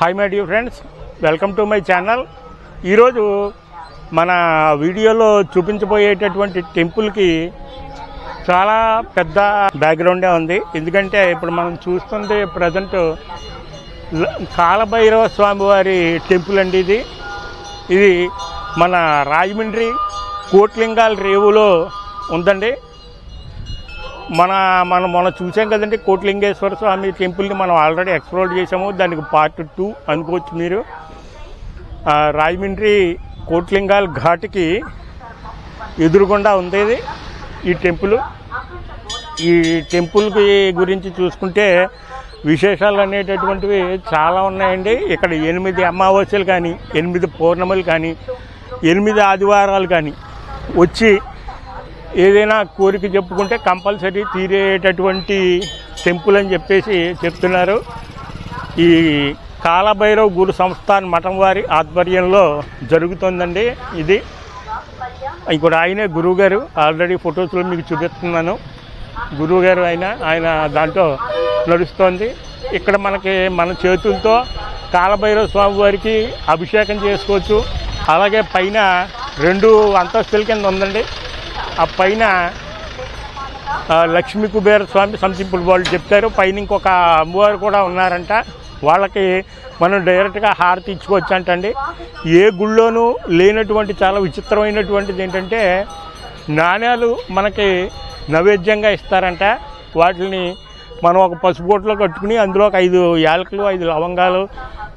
Hi my dear friends welcome to my channel ఈరోజు మన వీడియోలో చూపించబోయేటటువంటి టెంపుల్కి చాలా పెద్ద బ్యాక్గ్రౌండే ఉంది. ఎందుకంటే ఇప్పుడు మనం చూస్తుంది ప్రజెంట్ కాలభైరవ స్వామివారి టెంపుల్ అండి ఇది. ఇది మన రాజమండ్రి కోట్లింగాల రేవులో ఉందండి. మన మనం మొన్న చూసాం కదండి కోట్లింగేశ్వర స్వామి టెంపుల్ని మనం ఆల్రెడీ ఎక్స్ప్లోర్ చేసాము దానికి పార్ట్ టూ అనుకోవచ్చు మీరు. రాజమండ్రి కోట్లింగాల్ ఘాట్కి ఎదురుగుండా ఉండేది ఈ టెంపుల్. ఈ టెంపుల్కి గురించి చూసుకుంటే విశేషాలు అనేటటువంటివి చాలా ఉన్నాయండి. ఇక్కడ ఎనిమిది అమావాస్యలు కానీ ఎనిమిది పౌర్ణములు కానీ ఎనిమిది ఆదివారాలు కానీ వచ్చి ఏదైనా కోరిక చెప్పుకుంటే కంపల్సరీ తీరేటటువంటి టెంపుల్ అని చెప్పేసి చెప్తున్నారు. ఈ కాలభైరవ్ గురు సంస్థాన్ మఠం వారి ఆధ్వర్యంలో జరుగుతుందండి ఇది. ఇప్పుడు ఆయనే గురువు గారు ఆల్రెడీ ఫొటోస్లో మీకు చూపిస్తున్నాను. గురువు గారు ఆయన ఆయన దాంట్లో నడుస్తోంది. ఇక్కడ మనకి మన చేతులతో కాలభైరవ స్వామి వారికి అభిషేకం చేసుకోవచ్చు. అలాగే పైన రెండు అంతస్తుల కింద ఉందండి. ఆ పైన లక్ష్మీ కుబేర స్వామి సంథింగ్ వాళ్ళు చెప్తారు. పైన ఇంకొక అమ్మవారు కూడా ఉన్నారంట. వాళ్ళకి మనం డైరెక్ట్గా హారతి ఇచ్చుకోవచ్చు అంటండి. ఏ గుళ్ళోనూ లేనటువంటి చాలా విచిత్రమైనటువంటిది ఏంటంటే నాణ్యాలు మనకి నైవేద్యంగా ఇస్తారంట. వాటిని మనం ఒక పసుపు కొట్లో కట్టుకుని అందులో ఒక ఐదు యాలకులు ఐదు లవంగాలు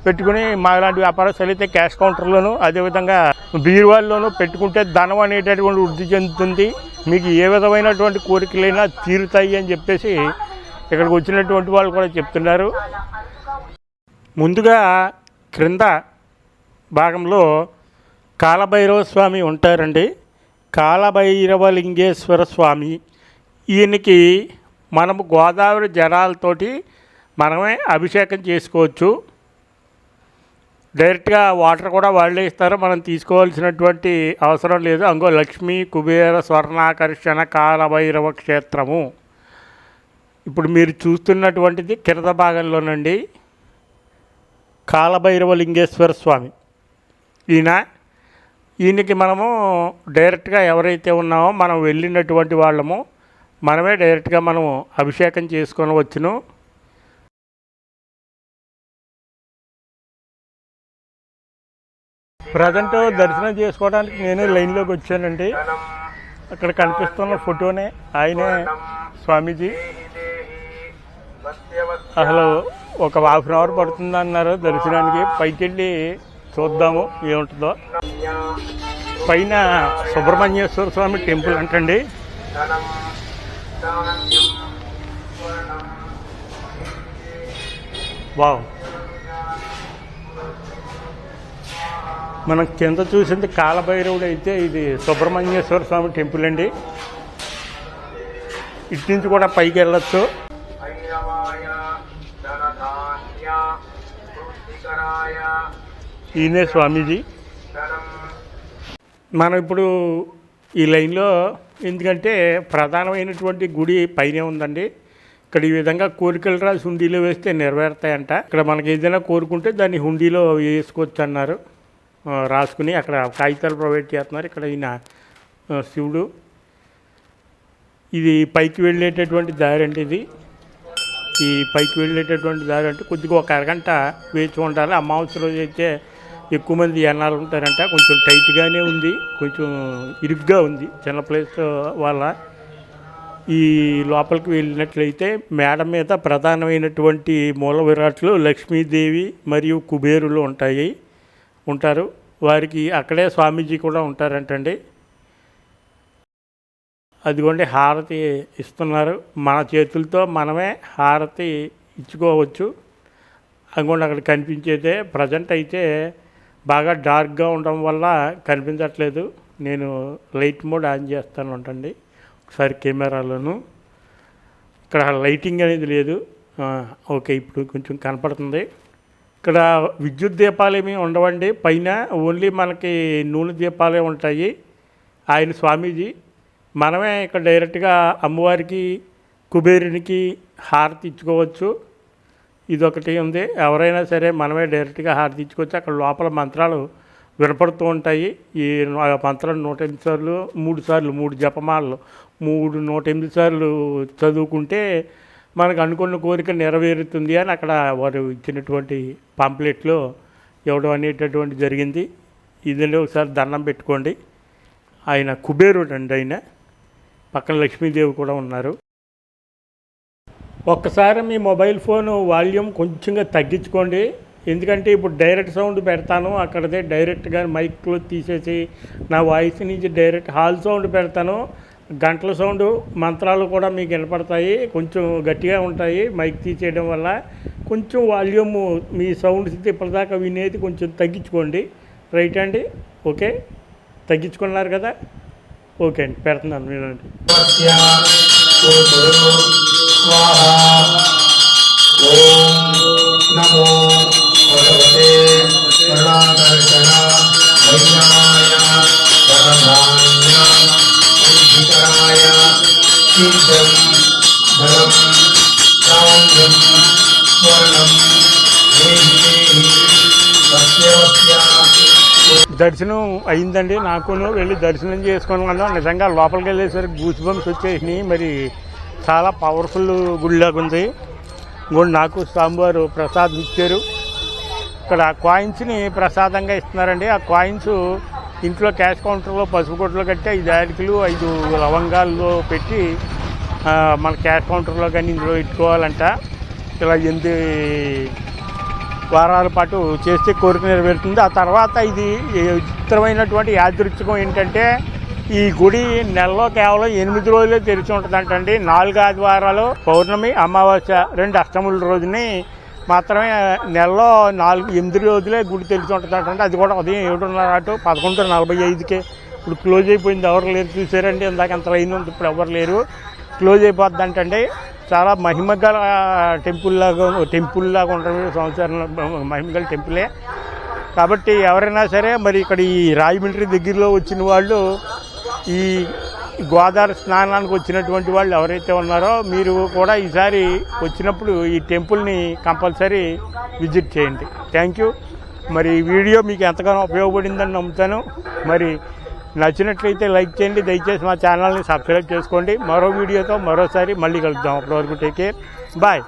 పెట్టుకుని మాలాంటి వ్యాపారస్తులు అయితే క్యాష్ కౌంటర్లోను అదేవిధంగా బీరువాల్లోనూ పెట్టుకుంటే ధనం అనేటటువంటి వృద్ధి చెందుతుంది. మీకు ఏ విధమైనటువంటి కోరికలైనా తీరుతాయి అని చెప్పేసి ఇక్కడికి వచ్చినటువంటి వాళ్ళు కూడా చెప్తున్నారు. ముందుగా క్రింద భాగంలో కాలభైరవ స్వామి ఉంటారండి. కాలభైరవలింగేశ్వర స్వామి. ఈయనకి మనము గోదావరి జలాలతోటి మనమే అభిషేకం చేసుకోవచ్చు. డైరెక్ట్గా వాటర్ కూడా వాళ్ళే ఇస్తారు. మనం తీసుకోవాల్సినటువంటి అవసరం లేదు. అంగో లక్ష్మీ కుబేర స్వర్ణాకర్షణ కాలభైరవ క్షేత్రము. ఇప్పుడు మీరు చూస్తున్నటువంటిది కిరద భాగంలోనండి. కాలభైరవ లింగేశ్వర స్వామి. ఈయన ఈయనకి మనము డైరెక్ట్గా ఎవరైతే ఉన్నామో మనం వెళ్ళినటువంటి వాళ్ళము మనమే డైరెక్ట్గా మనము అభిషేకం చేసుకొని వచ్చును ప్రజెంట్ దర్శనం చేసుకోవడానికి నేను లైన్లోకి వచ్చానండి. అక్కడ కనిపిస్తున్న ఫోటోనే ఆయనే స్వామీజీ. అసలు ఒక హాఫ్ అన్ అవర్ పడుతుంది అన్నారు దర్శనానికి. పైకి వెళ్ళి చూద్దాము ఏముంటుందో. పైన సుబ్రహ్మణ్యేశ్వర స్వామి టెంపుల్ అంటండి. వావ్. మనం కింద చూసింది కాలభైరవుడు అయితే ఇది సుబ్రహ్మణ్యేశ్వర స్వామి టెంపుల్ అండి. ఇటు నుంచి కూడా పైకి వెళ్ళచ్చు. ఈయనే స్వామీజీ. మనం ఇప్పుడు ఈ లైన్లో ఎందుకంటే ప్రధానమైనటువంటి గుడి పైనే ఉందండి. ఇక్కడ ఈ విధంగా కోరికలు రాసి హుండీలో వేస్తే నెరవేరుతాయంట. ఇక్కడ మనకి ఏదైనా కోరుకుంటే దాన్ని హుండీలో వేసుకోవచ్చు అన్నారు రాసుకుని అక్కడ కాగితాలు ప్రొవైడ్ చేస్తున్నారు. ఇక్కడ ఈయన శివుడు. ఇది పైకి వెళ్ళేటటువంటి దారి అండి ఇది. ఈ పైకి వెళ్ళేటటువంటి దారి అంటే కొద్దిగా ఒక అరగంట వేచి ఉండాలి. అమావాస్య రోజు అయితే ఎక్కువ మంది జనాలు ఉంటారంట. కొంచెం టైట్గానే ఉంది. కొంచెం ఇరుగ్గా ఉంది చిన్న ప్లేస్ వల్ల ఈ లోపలికి వెళ్ళినట్లయితే మేడ మీద ప్రధానమైనటువంటి మూల విరాట్లు లక్ష్మీదేవి మరియు కుబేరులు ఉంటాయి. ఉంటారు. వారికి అక్కడే స్వామీజీ కూడా ఉంటారంటండి. అదిగోండి హారతి ఇస్తున్నారు. మన చేతులతో మనమే హారతి ఇచ్చుకోవచ్చు. అందుకోండి అక్కడ కనిపించేదే. ప్రజెంట్ అయితే బాగా డార్క్గా ఉండడం వల్ల కనిపించట్లేదు. నేను లైట్ మోడ్ ఆన్ చేస్తాను ఉంటండి ఒకసారి కెమెరాలోను. ఇక్కడ లైటింగ్ అనేది లేదు. ఓకే ఇప్పుడు కొంచెం కనపడుతుంది. ఇక్కడ విద్యుత్ దీపాలు ఏమీ ఉండవండి. పైన ఓన్లీ మనకి నూనె దీపాలే ఉంటాయి. ఆయన స్వామీజీ మనమే ఇక్కడ డైరెక్ట్గా అమ్మవారికి కుబేరునికి హారతి ఇచ్చుకోవచ్చు. ఇదొకటి ఉంది. ఎవరైనా సరే మనమే డైరెక్ట్గా హారతి ఇచ్చుకోవచ్చు. అక్కడ లోపల మంత్రాలు వినపడుతూ ఉంటాయి. ఈ మంత్రాలు నూట ఎనిమిది సార్లు మూడు సార్లు మూడు జపమాలలు మూడు నూట ఎనిమిది సార్లు చదువుకుంటే మనకు అనుకున్న కోరిక నెరవేరుతుంది అని అక్కడ వారు ఇచ్చినటువంటి పాంప్లెట్లో ఇవ్వడం అనేటటువంటి జరిగింది. ఇదండి ఒకసారి దండం పెట్టుకోండి. ఆయన కుబేరుడు అండి ఆయన. పక్కన లక్ష్మీదేవి కూడా ఉన్నారు. ఒక్కసారి మీ మొబైల్ ఫోన్ వాల్యూమ్ కొంచెంగా తగ్గించుకోండి. ఎందుకంటే ఇప్పుడు డైరెక్ట్ సౌండ్ పెడతాను. అక్కడదే డైరెక్ట్గా మైక్లో తీసేసి నా వాయిస్ నుంచి డైరెక్ట్ హాల్ సౌండ్ పెడతాను. గంటల సౌండ్ మంత్రాలు కూడా మీకు వినపడతాయి కొంచెం గట్టిగా ఉంటాయి మైక్ తీసేయడం వల్ల. కొంచెం వాల్యూమ్ మీ సౌండ్ ఇప్పటిదాకా వినేది కొంచెం తగ్గించుకోండి. రైట్ అండి? ఓకే? తగ్గించుకున్నారు కదా? ఓకే అండి పెడుతున్నాను వినండి శంకరాయ సిద్ధం స్వర్ణం దర్శనం అయిందండి. నాకును వెళ్ళి దర్శనం చేసుకోవడం వల్ల నిజంగా లోపలికి వెళ్ళేసరికి గూస్ బంప్స్ వచ్చేసినాయి. మరి చాలా పవర్ఫుల్ గుడిలాగా ఉంది. గుడి నాకు సాంబారు ప్రసాదం ఇచ్చారు. ఇక్కడ కాయిన్స్ని ప్రసాదంగా ఇస్తున్నారండి. ఆ కాయిన్స్ ఇంట్లో క్యాష్ కౌంటర్లో పసుపు కొట్లో కట్టి ఐదు యాడికలు ఐదు లవంగాల్లో పెట్టి మన క్యాష్ కౌంటర్లో కానీ ఇందులో పెట్టుకోవాలంట. ఇలా ఎనిమిది వారాల పాటు చేస్తే కోరిక నెరవేరుతుంది. ఆ తర్వాత ఇది విచిత్రమైనటువంటి యాదృచ్ఛికం ఏంటంటే ఈ గుడి నెలలో కేవలం ఎనిమిది రోజులే తెరిచి ఉంటుందంటండి. నాలుగు ఆదివారాలు పౌర్ణమి అమావాస్య రెండు అష్టముల రోజుని మాత్రమే నెలలో నాలుగు ఎనిమిది రోజులే గుడి తెరిచి ఉంటుందంటండి అది కూడా ఉదయం ఏడున్నర అటు పదకొండు నలభై ఐదుకే. ఇప్పుడు క్లోజ్ అయిపోయింది ఎవరు లేరు చూసారండి ఇందాక ఎంత లైన్ ఉంది ఇప్పుడు ఎవరు లేరు. క్లోజ్ అయిపోద్ది అంటే చాలా మహిమగల టెంపుల్ లాగా టెంపుల్ లాగా ఉంటుంది సంవత్సరం మహిమగల టెంపులే. కాబట్టి ఎవరైనా సరే మరి ఇక్కడ ఈ రాజమండ్రి దగ్గరలో వచ్చిన వాళ్ళు ఈ గోదావరి స్నానానికి వచ్చినటువంటి వాళ్ళు ఎవరైతే ఉన్నారో మీరు కూడా ఈసారి వచ్చినప్పుడు ఈ టెంపుల్ని కంపల్సరీ విజిట్ చేయండి. థ్యాంక్ యూ మరి ఈ వీడియో మీకు ఎంతగానో ఉపయోగపడిందని నమ్ముతాను. మరి నచ్చినట్లయితే లైక్ చేయండి దయచేసి మా ఛానల్ని సబ్స్క్రైబ్ చేసుకోండి. మరో వీడియోతో మరోసారి మళ్ళీ కలుద్దాం. అప్పటివరకు టేక్ కేర్ బాయ్